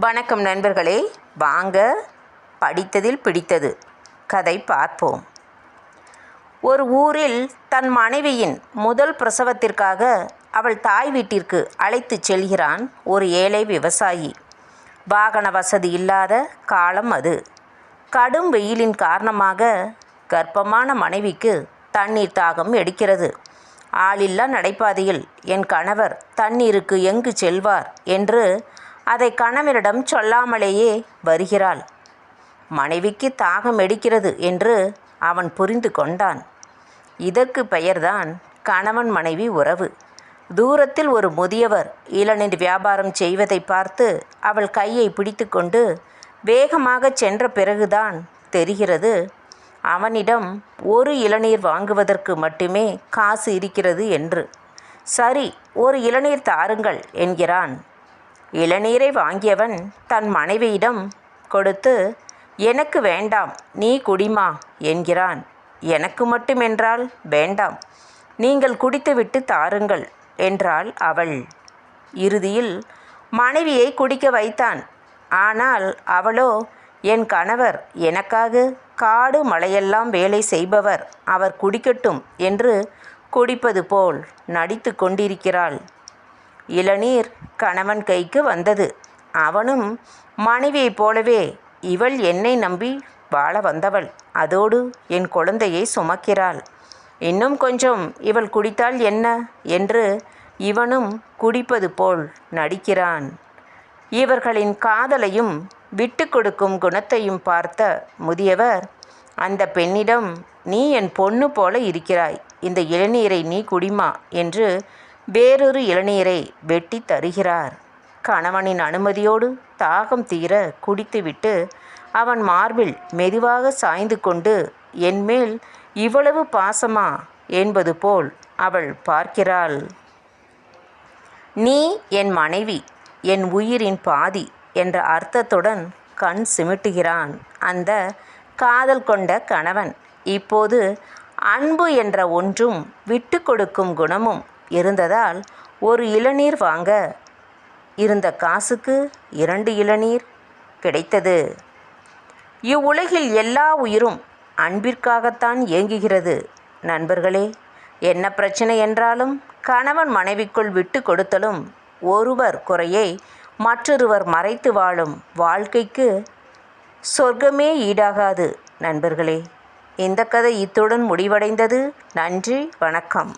வணக்கம் நண்பர்களே. வாங்க படித்ததில் பிடித்தது. கதை பார்ப்போம். ஒரு ஊரில் தன் மனைவியின் முதல் பிரசவத்திற்காக அவள் தாய் வீட்டிற்கு அழைத்துச் செல்கிறான் ஒரு ஏழை விவசாயி. வாகன வசதி இல்லாத காலம் அது. கடும் வெயிலின் காரணமாக கர்ப்பமான மனைவிக்கு தண்ணீர் தாகம் எடுக்கிறது. ஆளில்லா நடைபாதையில் என் கணவர் தண்ணீருக்கு எங்கு செல்வார்? என்று அதை கணவரிடம் சொல்லாமலேயே வருகிறாள். மனைவிக்கு தாகம் எடுக்கிறது என்று அவன் புரிந்து கொண்டான். இதற்கு பெயர்தான் கணவன் மனைவி உறவு. தூரத்தில் ஒரு முதியவர் இளநீர் வியாபாரம் செய்வதை பார்த்து அவள் கையை பிடித்துக்கொண்டு வேகமாகச் சென்ற பிறகுதான் தெரிகிறது அவனிடம் ஒரு இளநீர் வாங்குவதற்கு மட்டுமே காசு இருக்கிறது என்று. சரி ஒரு இளநீர் தாருங்கள் என்கிறான். இளநீரை வாங்கியவன் தன் மனைவியிடம் கொடுத்து எனக்கு வேண்டாம் நீ குடிமா என்கிறான். எனக்கு மட்டுமென்றால் வேண்டாம் நீங்கள் குடித்துவிட்டு தாருங்கள் என்றாள் அவள். இறுதியில் மனைவியை குடிக்க வைத்தான். ஆனால் அவளோ என் கணவர் எனக்காக காடு மலையெல்லாம் வேலை செய்பவர் அவர் குடிக்கட்டும் என்று குடிப்பது போல் நடித்து கொண்டிருக்கிறாள். இளநீர் கணவன் கைக்கு வந்தது. அவனும் மனைவியைப் போலவே இவள் என்னை நம்பி வாழ வந்தவள். அதோடு என் குழந்தையை சுமக்கிறாள். இன்னும் கொஞ்சம் இவள் குடித்தால் என்ன என்று இவனும் குடிப்பது போல் நடிக்கிறான். இவர்களின் காதலையும் விட்டு கொடுக்கும் குணத்தையும் பார்த்த முதியவர் அந்த பெண்ணிடம் நீ என் பொண்ணு போல இருக்கிறாய். இந்த இளநீரை நீ குடிமா என்று வேறொரு இளநீரை வெட்டி தருகிறார். கணவனின் அனுமதியோடு தாகம் தீர குடித்துவிட்டு அவன் மார்பில் மெதுவாக சாய்ந்து கொண்டு என்மேல் இவ்வளவு பாசமா? என்பது போல் அவள் பார்க்கிறாள். நீ என் மனைவி என் உயிரின் பாதி என்ற அர்த்தத்துடன் கண் சிமிட்டுகிறான். அந்த காதல் கொண்ட கணவன் இப்போது அன்பு என்ற ஒன்றும் விட்டு கொடுக்கும் குணமும் இருந்ததால் ஒரு இளநீர் வாங்க. இருந்த காசுக்கு இரண்டு இளநீர் கிடைத்தது. இவ்வுலகில் எல்லா உயிரும் அன்பிற்காகத்தான் இயங்குகிறது நண்பர்களே என்ன பிரச்சனை என்றாலும் கணவன் மனைவிக்குள் விட்டு கொடுத்தலும் ஒருவர் குறையை மற்றொருவர் மறைத்து வாழும் வாழ்க்கைக்கு சொர்க்கமே ஈடாகாது. நண்பர்களே இந்த கதை இத்துடன் முடிவடைந்தது. நன்றி வணக்கம்.